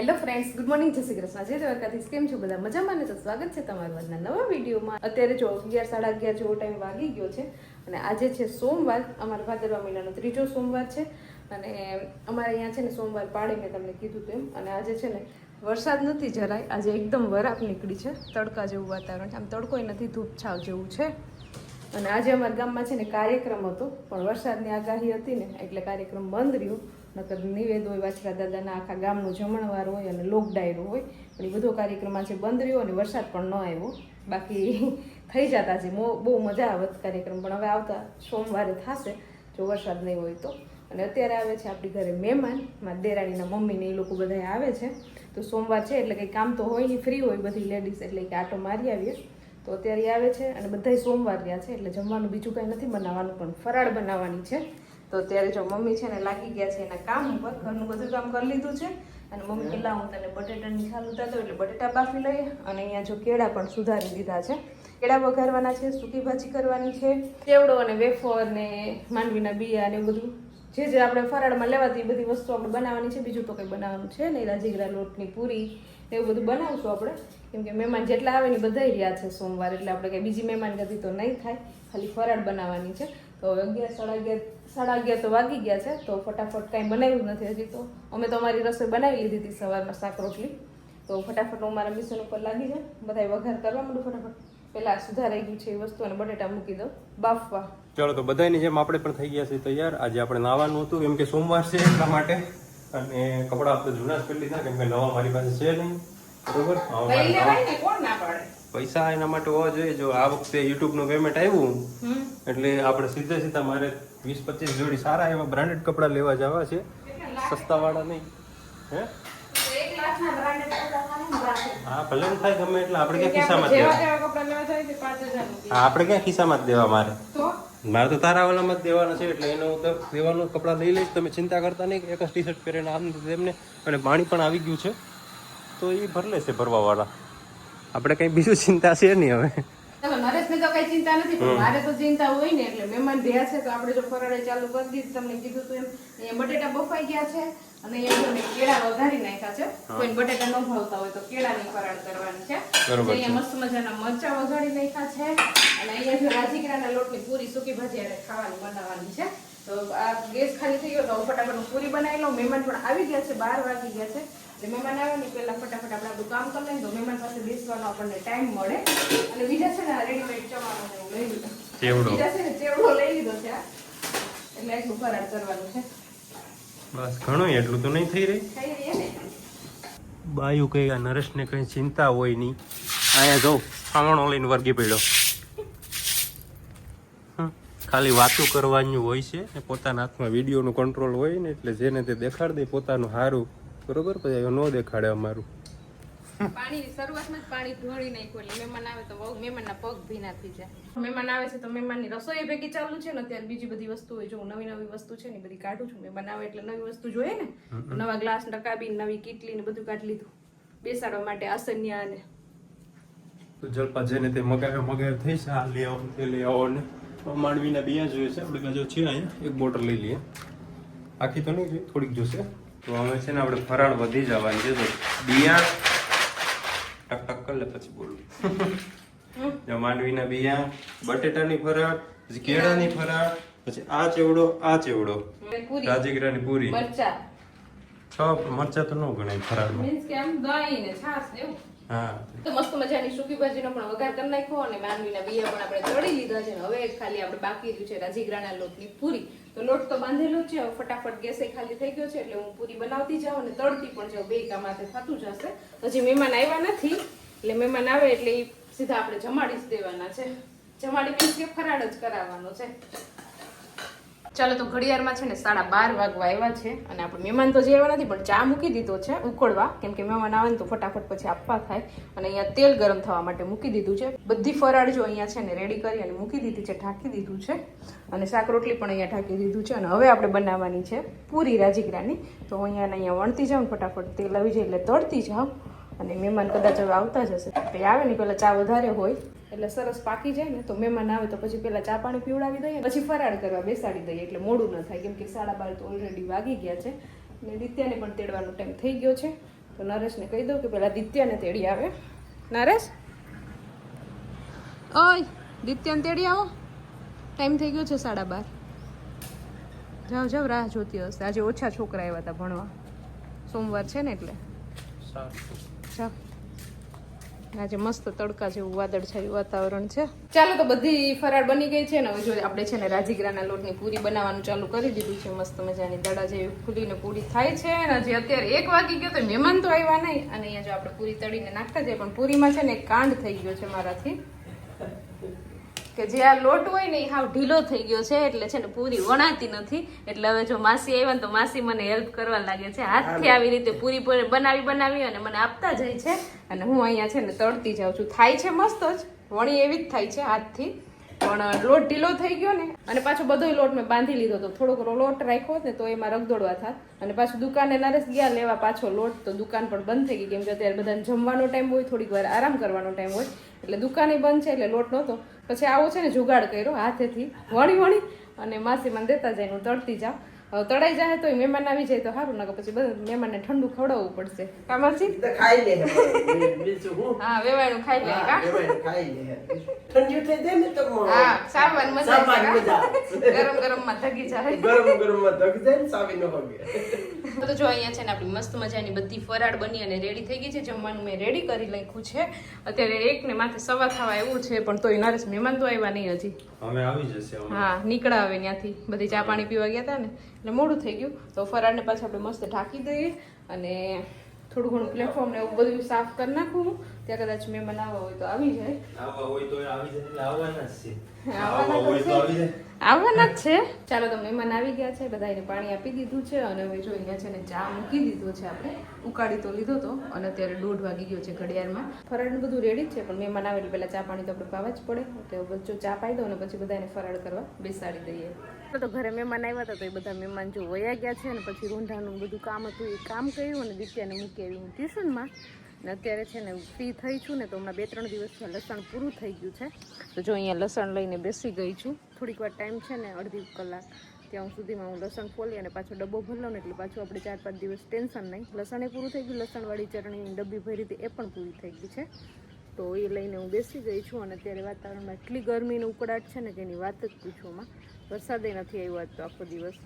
Hello friends good morning જય શ્રી કૃષ્ણ. જય દ્વારકાથી કેમ છો બધા? મજામાં ને તો સ્વાગત છે તમારું આજના નવા વિડીયોમાં. અત્યારે જો અગિયાર, સાડા અગિયાર જેવો ટાઈમ વાગી ગયો છે અને આજે છે સોમવાર, અમારા ભાદરવા મહિનાનો ત્રીજો સોમવાર છે અને અમારે અહીંયા છે ને સોમવાર પાડે મેં તમને કીધું તેમ. અને આજે છે ને વરસાદ નથી જરાય. આજે એકદમ વરાપ નીકળી છે, તડકા જેવું વાતાવરણ છે. આમ તડકોય નથી, ધૂપછાવ જેવું છે. અને આજે અમારા ગામમાં છે ને કાર્યક્રમ હતો, પણ વરસાદની આગાહી હતી ને, એટલે કાર્યક્રમ બંધ રહ્યો. નકર નિવેદ હોય, વાછરા દાદાના આખા ગામનું જમણવાર હોય અને લોક ડાયરો હોય. પણ એ બધો કાર્યક્રમ આજે બંધ રહ્યો અને વરસાદ પણ ન આવ્યો, બાકી થઈ જતા છે. બહુ મજા આવત કાર્યક્રમ. પણ હવે આવતા સોમવારે થશે, જો વરસાદ નહીં હોય તો. અને અત્યારે આવે છે આપણી ઘરે મહેમાન. મારા દેરાણીના મમ્મીને એ લોકો બધા આવે છે. તો સોમવાર છે એટલે કંઈ કામ તો હોય નહીં, ફ્રી હોય બધી લેડીઝ એટલે કે આટો મારી આવીએ. તો અત્યારે આવે છે અને બધાય સોમવાર રહ્યા છે એટલે જમવાનું બીજું કાંઈ નથી બનાવવાનું, પણ ફરાળ બનાવવાની છે. તો ત્યારે જો મમ્મી છે ને લાગી ગયા છે એના કામ ઉપર ઘરનું બધું કામ કરી લીધું છે. અને મમ્મી કેટલા હું તને બટેટાની છાલ ઉતારતો એટલે બટેટા બાફી લઈએ અને અહીંયા જો કેળા પણ સુધારી દીધા છે. કેળા વઘારવાના છે સૂકી ભાજી કરવાની છે. કેવડો અને વેફર ને માંડવીના બિયા ને એવું બધું? જે જે આપણે ફરાળમાં લેવાતી એ બધી વસ્તુ આપણે બનાવવાની છે બીજું તો કંઈ બનાવવાનું છે નહીં. રાજીગરા લોટની પૂરી એવું બધું બનાવશું આપણે. કેમ કે મહેમાન જેટલા આવે ને એ બધાય રહ્યા છે સોમવાર એટલે આપણે કંઈ બીજી મહેમાન ગતિ તો નહીં થાય. ખાલી ફરાળ બનાવવાની છે. તો અગિયાર સાડા અગિયાર સાડા અગિયાર તો વાગી ગયા છે તો ફટાફટ કાંઈ બનાવ્યું નથી હજી તો. અમે તો અમારી રસોઈ બનાવી લીધી હતી સવારમાં શાક રોટલી. તો ફટાફટ હું મારા મિશન ઉપર લાગી જાય બધાય વઘાર કરવા માંડું ફટાફટ. પેલા સુધારાઈ ગયું છે એ વસ્તુ અને બટેટા મૂકી દઉં. બાફવા. ચાલો તો બધાની જેમ આપણે પણ થઈ ગયા છે તૈયાર. આજે આપણે નાવાનું હતું કેમ કે સોમવાર છે એટલા માટે. અને કપડાં આપણે જૂના જ પહેરી લીધા કેમ કે નવા મારી પાસે છે નહીં. બરોબર? પૈસા એના માટે હોવા જોઈએ. જો આ વખતે યુટ્યુબનું પેમેન્ટ આવ્યું હમ. એટલે આપણે સીધે સીધા મારે વીસ પચીસ જોડી સારા એવા બ્રાન્ડેડ કપડાં લેવા જવા છે. સસ્તાવાળા નહીં. હે. હા ભલે થાય ગમે એટલે આપણે ક્યાં ખિસ્સામાં દેવા. હા આપણે ક્યાં ખિસ્સામાં જ દેવા મારે? મારે તો તારા વાલામાં જ દેવાના છે એટલે એનો તો દેવાનું કપડાં લઈ લઈશ. તમે ચિંતા કરતા નહીં એક જ ટી શર્ટ પહેરીને આમ તેમને. અને પાણી પણ આવી ગયું છે. તો એ ભરી લેશે ભરવાવાળા. આપણે કંઈ બીજું ચિંતા છે નહીં હવે. ચાલો તો કઈ ચિંતા નથી પણ મારે તો ચિંતા હોય ને એટલે મહેમાન રહ્યા છે તો આપણે જો ફરાળે ચાલુ કરી દીધું તમને કીધું તો એમ અહીંયા બટેટા બફાઈ ગયા છે અને અહીંયા મેં કેળા વઘારી નાખ્યા છે. કોઈ બટેટા ન ભાવતા હોય તો કેળાની ફરાળ કરવાની છે. અહીંયા મસ્ત મજાના મરચા વઘારી નાખ્યા છે અને અહીંયા જો રાજીગરાના લોટની પૂરી સૂકી ભાજી અને ખાવાની બનાવવાની છે. તો આ ગેસ ખાલી થઈ ગયો તો ફટાફટ પૂરી બનાવી લઉં. મહેમાન પણ આવી ગયા છે બાર વાગી ગયા છે. એટલે મહેમાન આવે ને પહેલાં ફટાફટ આપણે આપણું કામ કરી લઈએ તો મહેમાન પાસે બેસવાનો આપણને ટાઈમ મળે. અને બીજા છે ને રેડીમેડ ચવાનો એવું લઈ લીધો. ચેવડો. બીજા છે ને ચેવડો લઈ લીધો છે. એટલે એટલું ફરાળ કરવાનું છે. બસ ઘણું એટલું તો નહીં થઈ રહી. થઈ રહી ને? બાયું કઈ આ નરેશને કઈ ચિંતા હોય નહીં. અહીંયા જો સામણો લઈને વર્ગી પડ્યો. ખાલી વાતો કરવાની હોય છે ને પોતાના હાથમાં વિડીયોનું કંટ્રોલ હોય ને એટલે જેને તે દેખાડ દે પોતાનું સારું બરોબર? પછી ન દેખાડે અમારું. પાણીની શરૂઆતમાં જ પાણી ઢોળી નાખ્યું એટલે મહેમાન આવે તો બહુ મહેમાનના પગ ભીના થઈ જાય. મહેમાન આવે છે તો મહેમાનની રસોઈ ભેગી ચાલુ છે ને અત્યારે બીજી બધી વસ્તુ હોય. જો નવી નવી વસ્તુ છે ને બધી કાઢું છું. મહેમાન આવે એટલે નવી વસ્તુ જોઈએ ને. નવા ગ્લાસ રકાબી નવી કીટલી ને બધું કાઢી લીધું. બેસાડવા માટે આસન્યા ને તો જલપા તે થઈ છે આ લઈ આવો તે લઈ આવો ને માંડવીના બિયા જોઈએ છે. આપણે જો છે અહીંયા એક બોટલ લઈ લઈએ. આખી તો નહીં થોડીક જોશે. તો હવે છે ને આપણે ફરાળ વધી જવાની છે. તો બિયા ટક ટક કરી લે પછી બોલું. માંડવીના બિયા બટેટાની ફરાળ પછી કેળાની ફરાળ પછી આ ચેવડો આ ચેવડો. રાજગીરાની પૂરી. છ મરચા તો ન ગણાય ફરાળમાં. મીન્સ કે આમ દહીં ને છાશ ને હા. તો મસ્ત મજાની સૂકી ભાજીનો પણ વઘાર કરી નાખ્યો અને માંડવીના બિયા પણ આપણે ચડી લીધા છે. હવે ખાલી આપણે બાકી રહ્યું છે રાજીગરાના લોટની પૂરી. તો લોટ તો બાંધેલો છે, હવે ફટાફટ ગેસે ખાલી થઈ ગયો છે, એટલે હું પૂરી બનાવતી જાઉં અને તળતી પણ જાઉં, બે કામાથે થતું જશે હજી મહેમાન આવ્યા નથી, એટલે મહેમાન આવે એટલે એ સીધા આપણે જમાડી જ દેવાના છે. જમાડી મીન્સ કે ફરાળ જ કરાવવાનો છે. ચાલો તો ઘડિયાળમાં છે ને સાડા બાર વાગવા આવ્યા છે અને આપણે મહેમાન તો જે આવ્યા નથી, પણ ચા મૂકી દીધો છે ઉકળવા. કેમ કે મહેમાન આવે ને તો ફટાફટ પછી આપવા થાય. અને અહીંયા તેલ ગરમ થવા માટે મૂકી દીધું છે. બધી ફરાળ જો અહીંયા છે ને રેડી કરી અને મૂકી દીધી છે, ઢાંકી દીધું છે. અને શાક રોટલી પણ અહીંયા ઢાંકી દીધું છે અને હવે આપણે બનાવવાની છે પૂરી રાજીગરાની તો અહીંયા અહીંયા વણતી જાઉં ફટાફટ તેલ આવી જાય એટલે તળતી જાઉં. અને મહેમાન કદાચ હવે આવતા જ હશે. આવે ને પહેલાં ચા વધારે હોય. એટલે સરસ પાકી જાય ને તો મહેમાન આવે તો પછી પહેલાં ચા પાણી પીવડાવી દઈએ પછી ફરાળ કરવા બેસાડી દઈએ એટલે મોડું ન થાય. કેમ કે સાડા બાર તો ઓલરેડી વાગી ગયા છે અને દિત્યાને પણ તેડવાનો ટાઈમ થઈ ગયો છે. તો નરેશને કહી દઉં કે પેલા દિત્યાને તેડી આવે. નરેશ? ઓય દિત્યાને તેડી આવો. ટાઈમ થઈ ગયો છે સાડા બાર. જાઓ જાઓ રાહ જોતી હશે. આજે ઓછા છોકરા આવ્યા હતા ભણવા. સોમવાર છે ને એટલે. જાઓ. આજે મસ્ત તડકા જેવું વાદળછાયું વાતાવરણ છે. ચાલો તો બધી ફરાળ બની ગઈ છે ને હવે જો આપણે છે ને રાજીગરાના લોટની પૂરી બનાવવાનું ચાલુ કરી દીધું છે. મસ્ત મજાની દડા જેવી ફૂલીને પૂરી થાય છે અને હજી અત્યારે એક વાગી ગયો તો મહેમાન તો આવ્યા નહીં. અને અહીંયા જો આપણે પૂરી તળીને નાખતા જઈએ, પણ પૂરીમાં છે ને કાંડ થઈ ગયો છે મારાથી. કે જે આ લોટ હોય ને એ હાવ ઢીલો થઈ ગયો છે એટલે છે ને પૂરી વણાતી નથી. એટલે હવે જો માસી આવ્યા ને તો માસી મને હેલ્પ કરવા લાગે છે. હાથથી આવી રીતે પૂરી પૂરી બનાવી બનાવી અને મને આપતા જાય છે. અને હું અહીંયા છે ને તળતી જાઉં છું. થાય છે મસ્ત જ. વણી એવી જ થાય છે હાથથી. પણ લોટ ઢીલો થઈ ગયો ને, અને પાછો બધો લોટ મેં બાંધી લીધો તો થોડોક લોટ રાખ્યો ને તો એમાં રગદોડવા થાત. અને પાછું દુકાને નરેશ ગયા લેવા પાછો લોટ તો દુકાન પણ બંધ થઈ ગઈ, કેમ કે અત્યારે બધાને જમવાનો ટાઈમ હોય, થોડીક વાર આરામ કરવાનો ટાઈમ હોય. એટલે દુકાને બંધ છે, એટલે લોટ નહોતો. પછી આવો છે ને, જુગાડ કર્યો હાથેથી. વણી વણી. અને માસી મને દેતા જાય હું તળતી જાઉં. હવે તળાઈ જાય તો મહેમાન આવી જાય તો સારું નકર પછી બધા મહેમાનને ઠંડુ ખવડાવવું પડશે. કામરજી ખાઈ લે. હું? હા વેવાણું ખાઈ લે હા, કા? ખાઈ લે. ઠંડી થઈ જાય ને તો હા સાવન મજા? ગરમ ગરમમાં ધગી જાય. ગરમ ગરમમાં ધગી જાય ને સાવી ન હોગે. તો જો અહીંયા છે ને આપણી મસ્ત મજાની બધી ફરાળ બની અને રેડી થઈ ગઈ છે. જમવાનું મેં રેડી કરી નાખ્યું છે. અત્યારે એક ને માથે સવા થવા એવું છે પણ તોય નરેશ મહેમાન તો આવ્યા નહીં હજી. અમે આવી જશે હા નીકળ્યા હવે ત્યાંથી. બધી ચા પાણી પીવા ગયા હતા ને એટલે મોડું થઈ ગયું. તો ફરાળને પાછું આપણે મસ્ત ઢાંકી દઈએ અને થોડું ઘણું પ્લેટફોર્મ ને એવું બધું સાફ કરી નાખું ત્યાં કદાચ મહેમાન આવવા હોય તો આવી જાય. આવવા હોય તો આવી જાય એટલે આવવાના જ છે. આવવાના હોય તો આવી જાય. આવવાના જ છે. ચાલો તો મહેમાન આવી ગયા છે બધાને પાણી આપી દીધું છે અને હવે જો અહીંયા છે ને ચા મૂકી દીધો છે આપણે. ઉકાળી તો લીધો તો અને અત્યારે દોઢ વાગી ગયો છે ઘડિયાળમાં. ફરાળ બધું રેડી જ છે પણ મહેમાન આવે એટલે પહેલા ચા પાણી તો આપણે પાવા જ પડે. તો બચ્ચો ચા પાઈ દો અને પછી બધાને ફરાળ કરવા બેસાડી દઈએ. તો ઘરે મહેમાન આવ્યા હતા, તો એ બધા મહેમાન જો વયા ગયા છે અને પછી રૂંઢાનું બધું કામ હતું, એ કામ કર્યું અને દિત્યાને મૂકી આવી હું ટ્યુશનમાં. ને અત્યારે છે ને ફ્રી થઈ છું ને તો હમણાં બે ત્રણ દિવસમાં લસણ પૂરું થઈ ગયું છે. તો જો અહીંયા લસણ લઈને બેસી ગઈ છું. થોડીક વાર ટાઈમ છે ને અડધી કલાક ત્યાં સુધીમાં હું લસણ ફોલી અને પાછો ડબ્બો ભરલો ને એટલે પાછું આપણે ચાર પાંચ દિવસ ટેન્શન નહીં. લસણ એ પૂરું થઈ ગયું, લસણવાળી ચટણીની ડબ્બી ભરી હતી, એ પણ પૂરી થઈ ગઈ છે. તો એ લઈને હું બેસી ગઈ છું અને અત્યારે વાતાવરણમાં એટલી ગરમીનો ઉકળાટ છે ને કે એની વાત જ પૂછોમાં વરસાદે નથી આવ્યો આજ તો આખો દિવસ.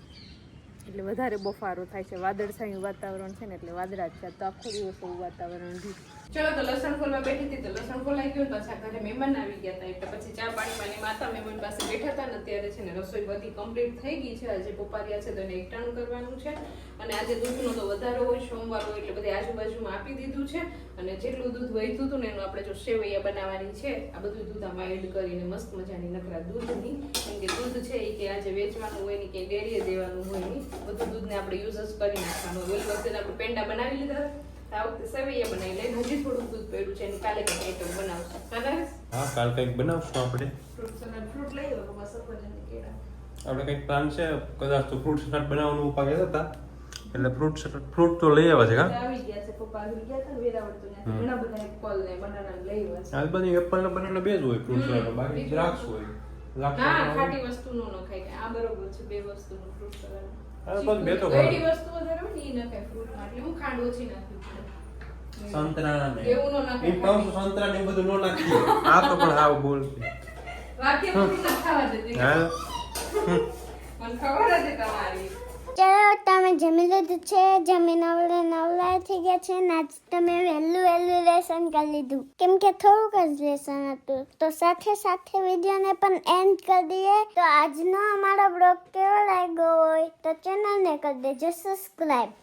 એટલે વધારે બફારો થાય છે. વાદળછાયું વાતાવરણ છે ને એટલે વાદળા જ છે. તો આખો દિવસ એવું વાતાવરણ રહ્યું. ચલો તો લસણ ફોલવા બેઠી હતી તો લસણ ફોલાઈ ગયું પાછા ઘરે મહેમાન આવી ગયા હતા એટલે પછી ચા પાણીમાં ને માતા મહેમાન પાસે બેઠા હતા ને અત્યારે છે ને રસોઈ બધી કમ્પ્લીટ થઈ ગઈ છે. આજે બપોરિયા છે તો એને એકટાણું કરવાનું છે. અને આજે દૂધનો તો વધારો હોય સોમવાર હોય, એટલે બધી આજુબાજુમાં આપી દીધું છે. અને જેટલું દૂધ વહીતું હતું ને એનું આપણે જો સેવૈયા બનાવવાની છે. આ બધું દૂધ આમાં એડ કરીને મસ્ત મજાની નકરા દૂધની. કેમ કે દૂધ છે એ કે આજે વેચવાનું હોય ને કે ડેરીએ દેવાનું હોય ને બધું દૂધને આપણે યુઝ કરી નાખવાનું ઓલી વખતે આપણે પેંડા બનાવી લીધા હતા. આ વખતે સેવૈયા બનાવી લઈને હજી થોડુંક દૂધ પડ્યું છે અને કાલે કંઈક આઈટમ બનાવશું. કાલે હા કાલ કંઈક બનાવશું આપણે. ફ્રૂટ સલાડ ફ્રૂટ લઈ આવો એમાં સફરજન કેળા. આપણે કંઈક પ્લાન છે કદાચ તો ફ્રૂટ સલાડ બનાવવાનું ઊભા ગયા હતા એટલે ફ્રૂટ સલાડ ફ્રૂટ તો લઈ આવ્યા છે કા આવી ગયા છે પપ્પા આવી ગયા હતા વેરાવળ તો ઘણા બધા એપલ ને બનાના લઈ આવ્યા છે. આ બધી એપલ ને બનાના બે જ હોય ફ્રૂટ સલાડ બાકી દ્રાક્ષ હોય દ્રાક્ષ ના વસ્તુ નો વસ્તુનો ન ખાય આ બરોબર છે બે વસ્તુનું ફ્રૂટ સલાડ હા, તો ગળી વસ્તુ વધારે હોય ને ઈ ન ખાય ફ્રૂટમાં એટલે હું ખાંડ ઓછી નાખી સંતરા ને એવું નો કહું સંતરા ને બધું નો નાખીએ આ તો પણ હાવ બોલ વાક્ય પૂરી ના ખાવા દેતી હા. મને ખબર હતી તમારી. તમે જમી લીધું છે? જમીન હવે નવરા થઈ ગયા છે ને આજ તમે વહેલું વહેલું લેસન કરી લીધું. કેમ કે થોડુંક જ લેસન હતું. તો સાથે સાથે વિડીયોને પણ એન્ડ કરી દઈએ. તો આજનો અમારો બ્લોગ કેવો લાગ્યો હોય તો ચેનલને કરી દેજો સબસ્ક્રાઈબ